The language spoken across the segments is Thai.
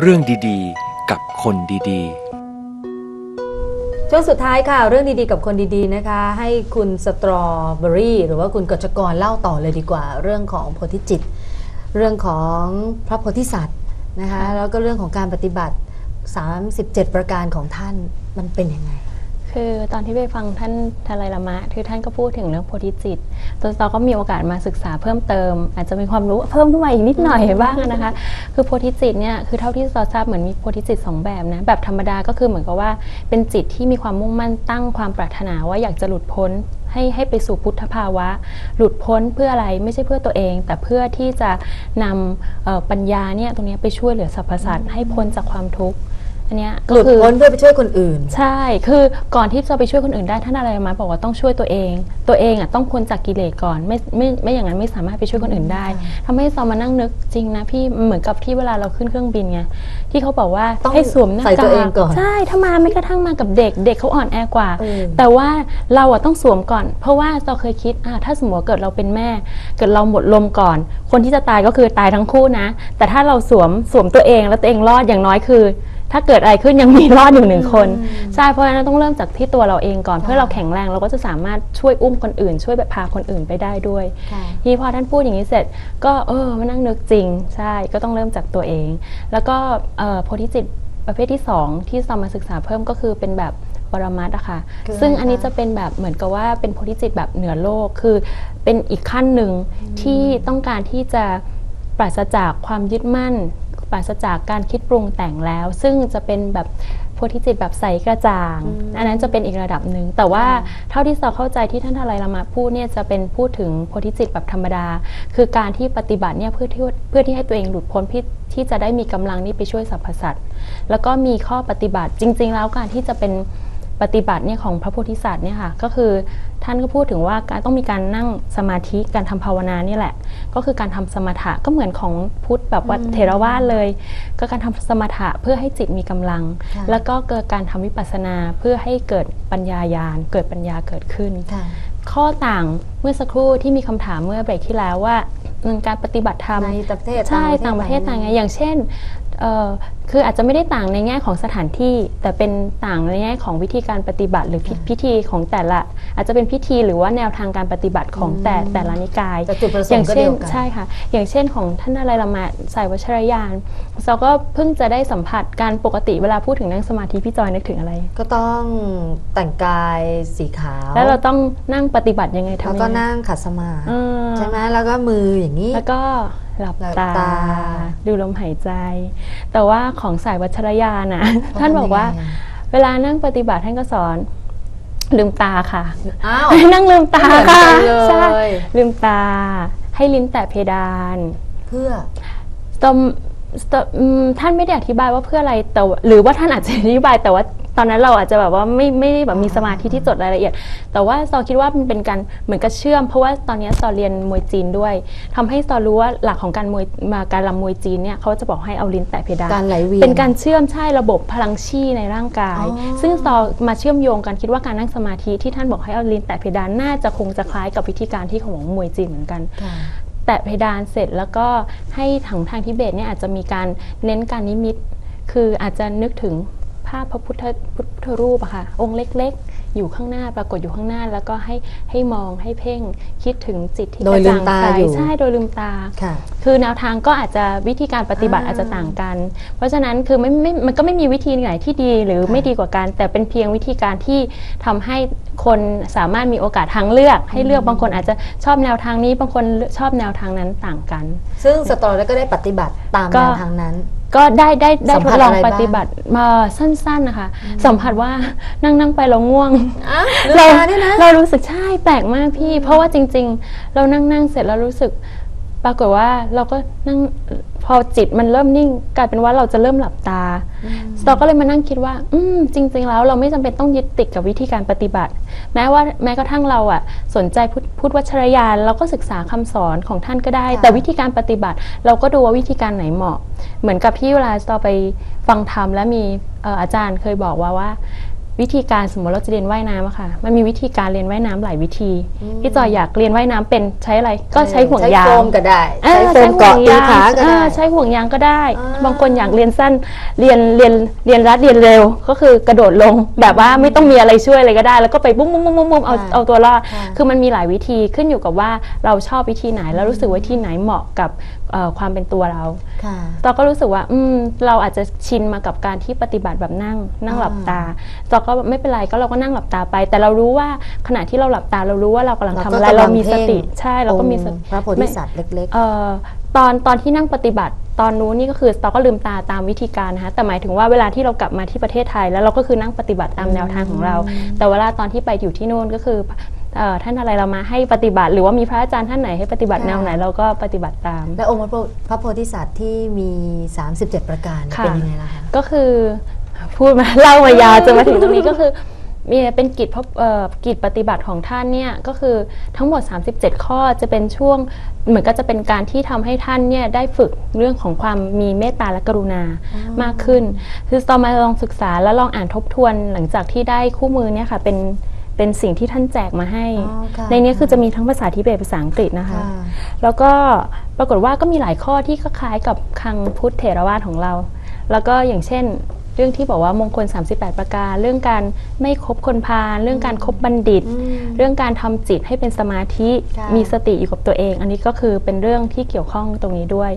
เรื่องดีๆ กับคนดีๆ ช่วงสุดท้ายค่ะ เรื่องดีๆ กับคนดีๆนะคะ ให้คุณสตรอเบอรี่ หรือว่าคุณกฤษกรเล่าต่อเลยดีกว่า เรื่องของโพธิจิต เรื่องของพระโพธิสัตว์นะคะแล้วก็เรื่องของการปฏิบัติ 37 ประการของท่านมันเป็นยังไง คือตอนที่ไปฟังท่านทาไลลามะคือท่านก็พูดถึงเรื่องโพธิจิต ตัวเราก็มีโอกาสมาศึกษาเพิ่มเติม อาจจะมีความรู้เพิ่มขึ้นมาอีกนิดหน่อยบ้างนะคะ คือโพธิจิตเนี่ยคือเท่าที่เราทราบเหมือนมีโพธิจิตสองแบบนะแบบธรรมดาก็คือเหมือนกับว่าเป็นจิตที่มีความมุ่งมั่นตั้งความปรารถนาว่าอยากจะหลุดพ้นให้ให้ไปสู่พุทธภาวะ หลุดพ้นเพื่ออะไรไม่ใช่เพื่อตัวเอง แต่เพื่อที่จะนำเอ่อปัญญาเนี่ยตรงเนี้ยไปช่วยเหลือสรรพสัตว์ให้พ้นจากความทุกข์ อันเนี้ยก็หลุดคือพ้นเพื่อไปช่วยคนอื่น ใช่ คือก่อนที่จะไปช่วยคนอื่นได้ท่านอะไรมาบอกว่าต้องช่วยตัวเอง ตัวเองอะต้องพ้นจากกิเลสก่อนไม่ไม่ไม่อย่างนั้นไม่สามารถไปช่วยคนอื่นได้ทำให้ซอมานั่งนึกจริงนะพี่เหมือนกับที่เวลาเราขึ้นเครื่องบินไงที่เขาบอกว่าต้องให้สวมหน้าใส่ตัวกาเองก่อนใช่ถ้ามาไม่กระทั่งมากับเด็ก เด็กเขาอ่อนแอกว่า เออ แต่ว่าเราอะต้องสวมก่อน เพราะว่าเราเคยคิดอะถ้าสมมติว่าเกิดเราเป็นแม่ เกิดเราหมดลมก่อน คนที่จะตายก็คือตายทั้งคู่นะ แต่ถ้าเราสวมสวมตัวเองแล้วตัวเองรอดอย่างน้อยคือ ถ้าเกิดอะไรขึ้นยังมีรอดอยู่หนึ่งคนใช่เพราะฉะนั้นต้องเริ่มจากที่ตัวเราเองก่อนเพื่อเราแข็งแรงเราก็จะสามารถช่วยอุ้มคนอื่น ช่วยแบบพาคนอื่นไปได้ด้วยค่ะทีนี้พอท่านพูดอย่างนี้เสร็จ ก็เออมานั่งนึกจริงใช่ก็ต้องเริ่มจากตัวเอง แล้วก็เอ่อโพธิจิตประเภทที่สองที่ซอมมาศึกษาเพิ่มก็คือเป็นแบบปรมัตถ์อะค่ะคืออะไรซึ่งอันนี้คะจะเป็นแบบเหมือนกับว่าเป็นโพธิจิตแบบเหนือโลก คือเป็นอีกขั้นหนึ่งที่ต้องการที่จะปราศจากความยึดมั่น ปราศจากการคิดปรุงแต่งแล้ว ซึ่งจะเป็นแบบโพธิจิตแบบใสกระจ่าง อันนั้นจะเป็นอีกระดับหนึ่งแต่ว่าเท่าที่เราเข้าใจที่ท่านทาไลลามาพูดเนี่ยจะเป็นพูดถึงโพธิจิตแบบธรรมดา คือการที่ปฏิบัติเนี่ยเพื่อที่เพื่อที่ให้ตัวเองหลุดพ้นที่ที่จะได้มีกำลังนี่ไปช่วยสรรพสัตว์แล้วก็มีข้อปฏิบัติจริง ๆ แล้วการที่จะเป็น ปฏิบัติเนี่ยของพระโพธิสัตว์เนี่ยค่ะก็คือท่านก็พูดถึงว่าการต้องมีการนั่งสมาธิการทำภาวนานี่แหละ ก็คือการทำสมถะก็เหมือนของพุทธแบบว่าเทรวาสเลย ก็การทำสมถะเพื่อให้จิตมีกำลังค่ะแล้วก็เกิดการทำวิปัสสนาเพื่อให้เกิดปัญญายาณเกิดปัญญาเกิดขึ้นค่ะข้อต่างเมื่อสักครู่ที่มีคำถามเมื่อเบรกที่แล้วว่าอืมการปฏิบัติธรรมในประเทศใช่ต่างประเทศต่างไงอย่างเช่น เอ่อคืออาจจะไม่ได้ต่างในแง่ของสถานที่ แต่เป็นต่างในแง่ของวิธีการปฏิบัติ หรือพิพิธีของแต่ละ อาจจะเป็นพิธีหรือว่าแนวทางการปฏิบัติของแต่แต่ละนิกายแต่จุดประสองย่าค์งก็เช่เดีนยวกัน ใช่ค่ะ อย่างเช่นของท่านอะไรละมาสายวัชรยานเราก็เพิ่งจะได้สัมผัสการปกติเวลาพูดถึงนั่งสมาธิพี่จอยนึกถึงอะไร ก็ต้องแต่งกายสีขาวแล้วเราต้องนั่งปฏิบัติยังไงทำแล้วยังก็ไงนั่งขัดสมาธิอ่าใช่ไหมแล้วก็มืออย่างนี้ แล้วก็ หลับหลับตาตา ดูลมหายใจ แต่ว่าของสายวัชรยานนะท่านบอกว่าทำยังไงอะเวลานั่งปฏิบัติท่านก็สอน ลืมตาค่ะอ้าวให้นั่งลืมตาเหมือนค่ะกันเลยใช่ลืมตา ให้ลิ้นแตะเพดาน เพื่อตมตอืมท่านไม่ได้อธิบายว่าเพื่ออะไรแต่ว่าหรือว่าท่านอาจจะอธิบายแต่ว่า ตอนนั้นเราอาจจะแบบว่าไม่ไม่ได้แบบมีสมาธิที่จดรายละเอียด แต่ว่าซอคิดว่ามันเป็นการเหมือนกับเชื่อม เพราะว่าตอนนี้ซอเรียนมวยจีนด้วยทำให้ซอรู้ว่าหลักของการมวยมาการรำมวยจีนเนี่ยเขาจะบอกให้เอาลิ้นแตะเพดานการไหลเวียนเป็นการเชื่อมใช่ระบบพลังชีในร่างกายอ๋อซึ่งซอมาเชื่อมโยงกันคิดว่าการนั่งสมาธิที่ท่านบอกให้เอาลิ้นแตะเพดานน่าจะคงจะคล้ายกับวิธีการที่ของมวยจีนเหมือนกันค่ะแตะเพดานเสร็จแล้วก็ให้ทางทางทิเบตเนี่ยอาจจะมีการเน้นการนิมิต คืออาจจะนึกถึงภาพพระพุทธพุทธรูปอะค่ะองค์เล็กๆ อยู่ข้างหน้าปรากฏอยู่ข้างหน้า แล้วก็ให้ให้มองให้เพ่งคิดถึงจิตที่โดยกระจ่างลืมตาใสอยู่ใช่โดยลืมตาค่ะคือแนวทางก็อาจจะวิธีการปฏิบัติอ่าอาจจะต่างกัน เพราะฉะนั้นคือไม่ไม่มันก็ไม่มีวิธีไหนที่ดีหรือค่ะไม่ดีกว่ากัน แต่เป็นเพียงวิธีการที่ทำให้คนสามารถมีโอกาสทางเลือก ให้เลือกบางคนอาจจะชอบแนวทางนี้บางคนชอบแนวทางนั้นต่างกัน ซึ่งสตอรี่ก็ได้ปฏิบัติตามก็แนวทางนั้น ก็ได้ได้ได้สัมทผัดสลองอะไรปบ้าง ฏิบัติมาสั้นๆนะคะ สัมผัสว่านั่งนั่งไปเราง่วง อะลืมเราตาเนี่ยนะ เรารู้สึกใช่แปลกมากพี่ เพราะว่าจริง ๆ เรานั่งนั่งเสร็จแล้วรู้สึก ปรากฏว่าเราก็นั่ง พอจิตมันเริ่มนิ่งกลายเป็นว่าเราจะเริ่มหลับตาเราก็เลยมานั่งคิดว่า อืมจริง ๆ แล้วเราไม่จำเป็นต้องยึดติดกับวิธีการปฏิบัติ แม้ว่าแม้กระทั่งเราอะ สนใจพุทธพุทธวัชรยานเราก็ศึกษาคำสอนของท่านก็ได้ค่ะแต่วิธีการปฏิบัติ เราก็ดูว่าวิธีการไหนเหมาะ เหมือนกับที่เวลาเราไปฟังธรรมแล้วมีเอ่ออาจารย์เคยบอกว่าว่า วิธีการสมมติเราจะเรียนว่ายน้ำอะค่ะ มันมีวิธีการเรียนว่ายน้ำหลายวิธีอืมพี่จอยอยากเรียนว่ายน้ำเป็นใช้อะไรก็ใช้ห่วงยาง ใช้โฟมก็ได้เออใช้โฟมเกาะตีขาก็เอได้อใช้ห่วงยางก็ได้ อ่า บางคนอยากเรียนสั้นเรียนเรียนเรียนรัดเรียนเร็ว ก็คือกระโดดลงแบบว่าไม่ต้องมีอะไรช่วยเลยก็ได้ แล้วก็ไปบุ้มบุ้มบุ้มบุ้มบุ้มเอาค่ะเอาตัวรอด ค่ะ คือมันมีหลายวิธีขึ้นอยู่กับว่าเราชอบวิธีไหนแล้วรู้สึกว่าวิธีไหนเหมาะกับเอ่อ ความเป็นตัวเราค่ะเราก็รู้สึกว่าอืมเราอาจจะชินมากับการที่ปฏิบัติแบบนั่ง นั่งหลับตาเราก็ไม่เป็นไรก็เราก็นั่งหลับตาไป แต่เรารู้ว่าขณะที่เราหลับตาเรารู้ว่าเรากำลังทำอะไรเราก็กำลังเรามีสติเพ่งใช่เราก็มีสองติค์พระโพธิสัตว์เล็กเอ่อตอนตอนที่นั่งปฏิบัติตอนนู้นนี่ก็คือเราก็ลืมตาตามวิธีการนะคะแต่หมายถึงว่าเวลาที่เรากลับมาที่ประเทศไทย แล้วเราก็คือนั่งปฏิบัติตามแนวทางของเรา แต่เวลาตอนที่ไปอยู่ที่นู่นก็คือเอ่อ ท่านอะไรเรามาให้ปฏิบัติ หรือว่ามีพระอาจารย์ท่านไหนให้ปฏิบัติค่ะแนวไหนเราก็ปฏิบัติตามๆและองค์พระโพพระโพธิสัตว์ที่มี 37 ประการค่ะเป็นยังไงล่ะคะก็คือพูดมาเล่ามายาวจนมาถึงตรงนี้ก็คือมีเป็นกิจพระเอ่อกิจปฏิบัติของท่านเนี่ยก็คือทั้งหมด 37 ข้อจะเป็นช่วงเหมือนก็จะเป็นการที่ทำให้ท่านเนี่ยได้ฝึกเรื่องของความมีเมตตาและกรุณามากขึ้น คือตอนมาลองศึกษาแล้วลองอ่านทบทวนหลังจากที่ได้คู่มือเนี่ยค่ะเป็น เป็นสิ่งที่ท่านแจกมาให้ อ๋อค่ะในนี้คือจะมีทั้งภาษาทิเบตภาษาอังกฤษนะคะ ค่ะแล้วก็ปรากฏว่าก็มีหลายข้อที่คล้ายๆกับคังพุทธเถรวาทของเรา แล้วก็อย่างเช่น เรื่องที่บอกว่ามงคล 38 ประการ เรื่องการไม่คบคนพาลเรื่องการคบบัณฑิต อืมเรื่องการทำจิตให้เป็นสมาธิค่ะ มีสติอยู่กับตัวเอง อันนี้ก็คือเป็นเรื่องที่เกี่ยวข้องตรงนี้ด้วย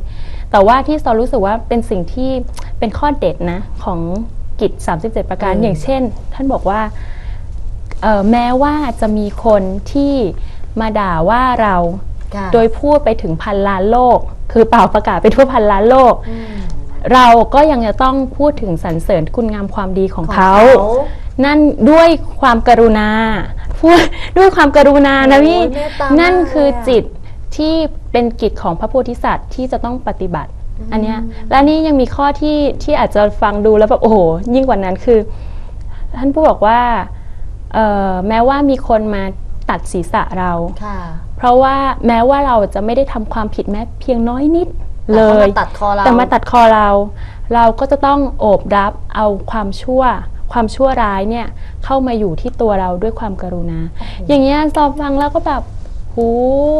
แต่ว่าที่ซอรู้สึกว่าเป็นสิ่งที่เป็นข้อเด็ดนะของกิจ 37 ประการอืมอย่างเช่น ท่านบอกว่าเอ่อ แม้ว่าจะมีคนที่มาด่าว่าเราค่ะโดยพูดไปถึงพันล้านโลก คือเป่าประกาศไปทั่วพันล้านโลกอืมเราก็ยังจะต้องพูดถึงสรรเสริญคุณงามความดีของของเขาเขา นั่นด้วยความกรุณา พูดด้วยความกรุณานะโอ้ยพี่เมตตามากนั่นคือเลยอะจิตที่เป็นกิจของพระโพธิสัตว์ที่จะต้องปฏิบัติ อันเนี้ย และนี่ยังมีข้อที่ที่อาจจะฟังดูแล้วแบบโอ้โหยิ่งกว่านั้นคือ ท่านผู้บอกว่าเอ่อ แม้ว่ามีคนมาตัดศีรษะเราค่ะเพราะว่าแม้ว่าเราจะไม่ได้ทำความผิดแม้เพียงน้อยนิดแต่เลขายมาตัดคอเราแต่มาตัดคอเรา เราก็จะต้องโอบรับเอาความชั่ว ความชั่วร้ายเนี่ยเข้ามาอยู่ที่ตัวเราด้วยความกรุณา อย่างเงี้ยซอฟังแล้วก็แบบหู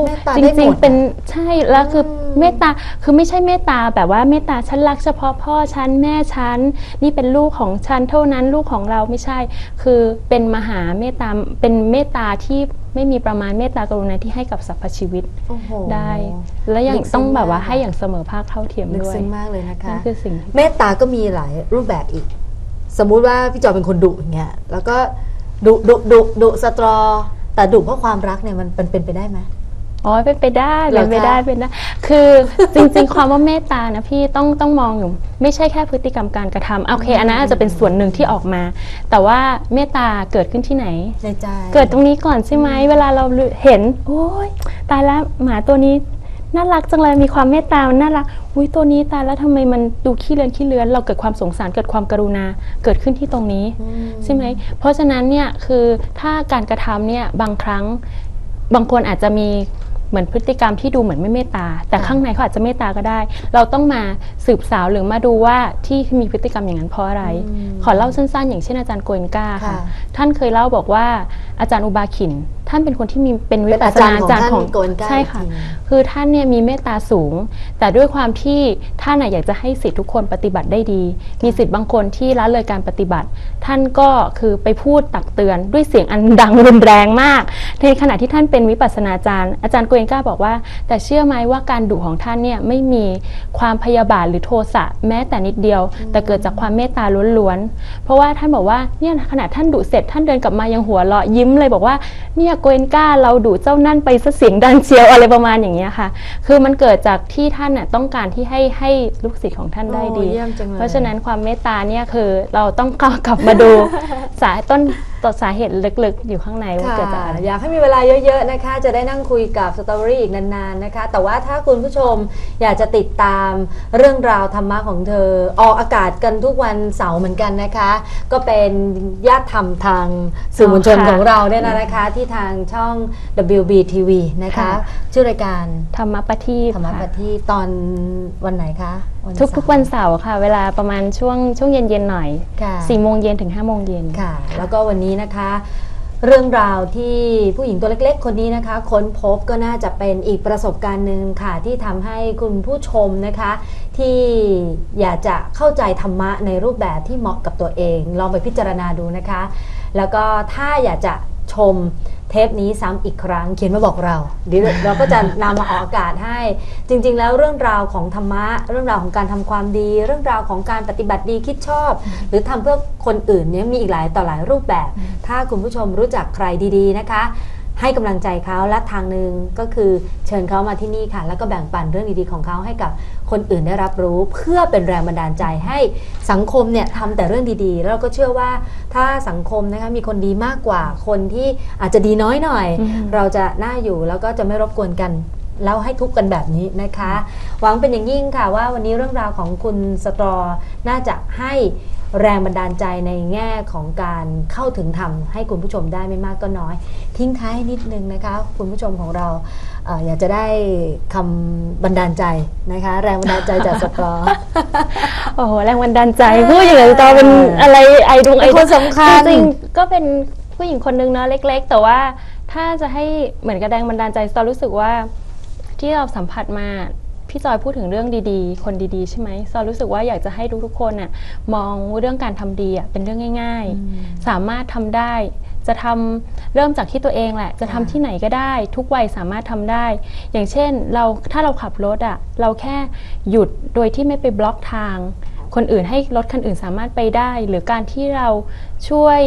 เมตตาจได้หมดริงอะๆเป็นใช่แล้วคืออม เมตตาคือไม่ใช่เมตตาแบบว่าเมตตาฉันรักเฉพาะพ่อฉันแม่ฉันนี่เป็นลูกของฉันเท่านั้นลูกของเราไม่ใช่ คือเป็นมหาเมตตาเป็นเมตตาที่ไม่มีประมาณเมตตากรุณาที่ให้กับสรรพชีวิตโอ้โหได้ และยังลึกซึ้งต้องแบบว่าากให้อย่างเสมอภาคเท่าเทียมลึกด้วยซึ้งมากเลยนะคะนั่นคือสิ่งที่เมตตาก็มีหลายรูปแบบอีก สมมุติว่าพี่จอยเป็นคนดุอย่างเงี้ยแล้วก็ดุดุดุดุสตรอแต่ดุเพราะความรักเนี่ยมันเป็นเป็นไปได้ไหม อ๋อเป็นไปได้เหรเป็อนไปคะได้เป็นได้คือจริงๆ ความว่าเมตตานะพี่ต้องต้องมองอยู่ไม่ใช่แค่พฤติกรรมการกระทำโอเคอันนั้นอาจจะเป็นส่วนหนึ่งที่ออกมา แต่ว่าเมตตาเกิดขึ้นที่ไหนในใจเกิดตรงนี้ก่อนใช่ไหมเวลาเราเห็นโอ้ยตายแล้วหมาตัวนี้น่ารักจังเลยมีความเมตตามันน่ารักอุ้ยตัวนี้ตายแล้วทำไมมันดูขี้เลือนขี้เลือน เราเกิดความสงสารเกิดความกรุณาเกิดขึ้นที่ตรงนี้อืมใช่ไหมเพราะฉะนั้นเนี่ยคือถ้าการกระทำเนี่ยบางครั้งบางคนอาจจะมี เหมือนพฤติกรรมที่ดูเหมือนไม่เมตตา แต่ค่ะข้างในเขาอาจจะเมตตาก็ได้ เราต้องมาสืบสาวหรือมาดูว่าที่มีพฤติกรรมอย่างนั้นเพราะอะไร ขอเล่าสั้นๆ อย่างเช่นอาจารย์โกเอนกาค่ะค่ะท่านเคยเล่าบอกว่าอาจารย์อุบาขิน ท่านเป็นคนที่มีเป็นวิเป็นปัสอาสจารนาย์ของจารย์ท่านของโกเอนกาใช่ค่ะอีกทีหนึ่งคือท่านเนี่ยมีเมตตาสูง แต่ด้วยความที่ท่านน่ะอยากจะให้สิทธิทุกคนปฏิบัติได้ดี มีสิทธิ์บางคนที่ละเลยการปฏิบัติ ท่านก็คือไปพูดตักเตือนด้วยเสียงอันดังรุนแรงมาก ในขณะที่ท่านเป็นวิปัสสนาจารย์ อาจารย์โกเอนกาบอกว่า แต่เชื่อไหมว่าการดุของท่านเนี่ยไม่มีความพยาบาทหรือโทสะแม้แต่นิดเดียว แต่เกิดจากความเมตตาล้วนๆเพราะว่าท่านบอกว่าเนี่ยขณะท่านดุเสร็จท่านเดินกลับมายังหัวเราะยิ้มเลยบอกว่าเนี่ยโกเอนกาเราดุเจ้านั่นไปซะเสียงดังเชียวอะไรประมาณอย่างเงี้ยค่ะ คือมันเกิดจากที่ท่านน่ะต้องการที่ให้ให้ลูกศิษย์ของท่านได้ดีโอ้เยี่ยมจังเลยเพราะฉะนั้นความเมตตาเนี่ยคือเราต้องกกลับมาดูสาต้นต้นสาเหตุลึกๆ อยู่ข้างในว่าค่ะเกิดจากอะไร อยากให้มีเวลาเยอะๆนะคะ จะได้นั่งคุยกับสตอรี่อีกนานๆนะคะ แต่ว่าถ้าคุณผู้ชมอยากจะติดตามเรื่องราวธรรมะของเธอ ออกอากาศกันทุกวันเสาร์เหมือนกันนะคะ ก็เป็นญาติธรรมทางสื่อมวลชนอ๋อค่ะของเราเนี่ยนะคะ ที่ทางช่อง WBTV นะคะค่ะชื่อรายการธรรมปฏิธรรมะปค่ะฏิตอนวันไหนคะวัน ทุกเสาร์ทุกวันเสาร์ค่ะ เวลาประมาณช่วงช่วงเย็นๆหน่อยค่ะ4โมงเย็นถึง5โมงเย็นค่ะ แล้วก็วันนี้นะคะ เรื่องราวที่ผู้หญิงตัวเล็ก ๆ คนนี้นะคะ ค้นพบก็น่าจะเป็นอีกประสบการณ์หนึ่งค่ะ ที่ทำให้คุณผู้ชมนะคะ ที่อยากจะเข้าใจธรรมะในรูปแบบที่เหมาะกับตัวเอง ลองไปพิจารณาดูนะคะ แล้วก็ถ้าอยากจะ ชมเทปนี้ซ้ำอีกครั้ง เขียนมาบอกเราเดี๋ยวเราก็จะนำมาออกอากาศให้ จริง ๆ แล้วเรื่องราวของธรรมะ เรื่องราวของการทำความดี เรื่องราวของการปฏิบัติดีคิดชอบ หรือทำเพื่อคนอื่นเนี่ยมีอีกหลายต่อหลายรูปแบบ ถ้าคุณผู้ชมรู้จักใครดี ๆ นะคะ ให้กำลังใจเขาและทางหนึ่งก็คือเชิญเขามาที่นี่ค่ะ แล้วก็แบ่งปันเรื่องดีๆของเขาให้กับคนอื่นได้รับรู้ เพื่อเป็นแรงบันดาลใจให้สังคมเนี่ยทำแต่เรื่องดีๆ แล้วเราก็เชื่อว่าถ้าสังคมนะคะมีคนดีมากกว่าคนที่อาจจะดีน้อยหน่อยอืมเราจะน่าอยู่แล้วก็จะไม่รบกวนกันแล้วให้ทุกข์กันแบบนี้นะคะ หวังเป็นอย่างยิ่งค่ะว่าวันนี้เรื่องราวของคุณสตรอน่าจะให้ แรงบันดาลใจในแง่ของการเข้าถึงธรรมให้คุณผู้ชมได้ไม่มากก็น้อย ทิ้งท้ายนิดนึงนะคะ คุณผู้ชมของเราเอออยากจะได้คำบันดาลใจนะคะ แรงบันดาลใจจากสตรอโอ้โหแรงบันดาลใจพูดอย่างไรตอนเป็นอะไรไอดวงไอเป็นคนสำคัญ จริงๆก็เป็นผู้หญิงคนนึงเนาะเล็ก ๆ แต่ว่าถ้าจะให้เหมือนกับแรงบันดาลใจตอนรู้สึกว่าที่เราสัมผัสมา พี่จอยพูดถึงเรื่องดีๆ คนดีๆ ใช่ไหมซอรู้สึกว่าอยากจะให้ทุกๆคนน่ะมองเรื่องการทำดีอะเป็นเรื่องง่าย ๆ สามารถทำได้ จะทำเริ่มจากที่ตัวเองแหละ จะทำที่ไหนก็ได้ ทุกวัยสามารถทำได้ อย่างเช่นเราถ้าเราขับรถอะเราแค่หยุดโดยที่ไม่ไปบล็อกทางคนอื่นให้รถคันอื่นสามารถไปได้ หรือการที่เราช่วย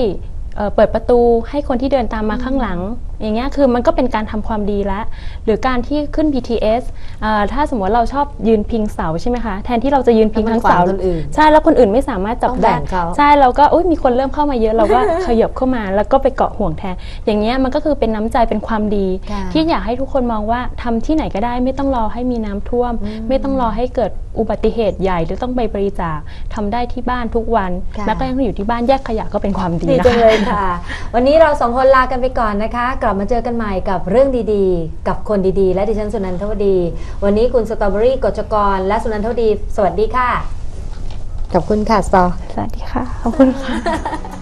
เอ่อเปิดประตูให้คนที่เดินตามมาข้างหลัง อย่างเงี้ยคือมันก็เป็นการทำความดีละหรือการที่ขึ้น BTS อ่าถ้าสมมติเราชอบยืนพิงเสาใช่ไหมคะแทนที่เราจะยืนพิงทั้งเสาแล้วมันขวางคนอื่นใช่แล้วคนอื่นไม่สามารถจับต้องแบ่ได้งเขาใช่เราก็อุ้ยมีคนเริ่มเข้ามาเยอะเราก็ขยับเข้ามาแล้วก็ไปเกาะห่วงแทน อย่างเงี้ยมันก็คือเป็นน้ำใจเป็นความดีค่ะที่อยากให้ทุกคนมองว่าทำที่ไหนก็ได้ไม่ต้องรอให้มีน้ำท่วม ไม่ต้องรอให้เกิดอุบัติเหตุใหญ่หรือต้องไปบริจาคทำได้ที่บ้านทุกวันค่ะแม้กระทั่งอยู่ที่บ้านแยกขยะก็เป็นความดีดีนะจังคะเลยค่ะ วันนี้เราสองคนลากันไปก่อนนะคะ กลับมาเจอกันใหม่กับเรื่องดีๆ กับคนดีๆ และดิฉันสุนันทวดี วันนี้คุณสตรอเบอรี่กฎชกร และสุนันทวดี สวัสดีค่ะ ขอบคุณค่ะสตอ สวัสดีค่ะ ขอบคุณค่ะ